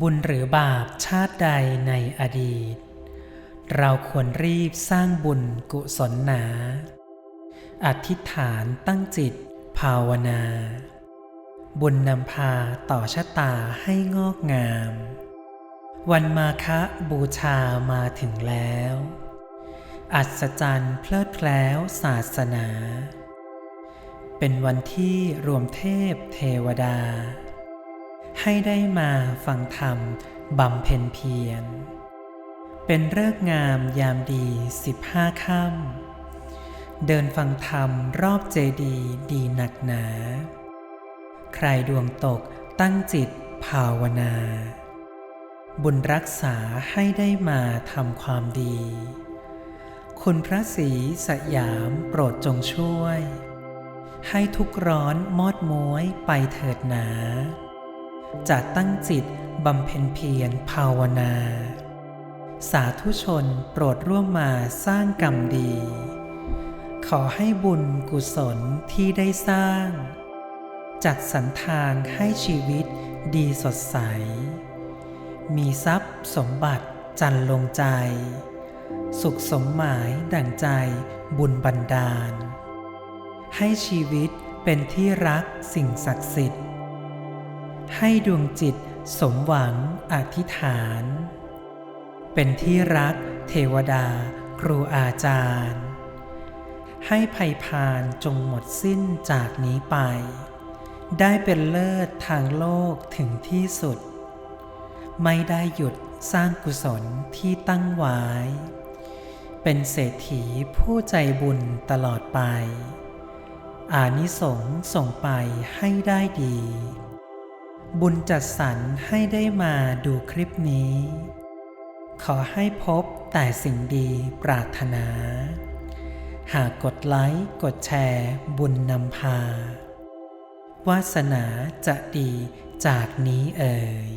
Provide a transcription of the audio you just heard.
บุญหรือบาปชาติใดในอดีต เราควรรีบสร้างบุญกุศลหนา อธิษฐานตั้งจิตภาวนา บุญนำพาต่อชะตาให้งอกงาม วันมาคะบูชามาถึงแล้ว อัศจรรย์เพลิดเพล้วศาสนา เป็นวันที่รวมเทพเทวดา ให้ได้มาฟังธรรมบำเพ็ญเพียร เป็นเลิกงามยามดีสิบห้าค่ำเดินฟังธรรมรอบเจดีดีหนักหนา ใครดวงตกตั้งจิตภาวนา บุญรักษาให้ได้มาทำความดี คุณพระศรีสยามโปรดจงช่วย ให้ทุกข์ร้อนมอดม้วยไปเถิดหนา จะตั้งจิตบำเพ็ญเพียรภาวนา สาธุชนโปรดร่วมมาสร้างกรรมดี ขอให้บุญกุศลที่ได้สร้าง จัดสรรทางให้ชีวิตดีสดใส มีทรัพย์สมบัติจันลงใจ สุขสมหมายดั่งใจบุญบันดาล ให้ชีวิตเป็นที่รักสิ่งศักดิ์สิทธิ์ ให้ดวงจิตสมหวังอธิษฐาน เป็นที่รักเทวดา ครูอาจารย์ ให้ภัยพานจงหมดสิ้นจากนี้ไป ได้เป็นเลิศทางโลกถึงที่สุด ไม่ได้หยุดสร้างกุศลที่ตั้งไว้ เป็นเศรษฐีผู้ใจบุญตลอดไป อานิสงส์ส่งไปให้ได้ดี บุญจัดสรรให้ได้มาดูคลิปนี้ ขอให้พบแต่สิ่งดีปรารถนา หากกดไลค์กดแชร์ บุญนำพา วาสนาจะดีจากนี้เอ่ย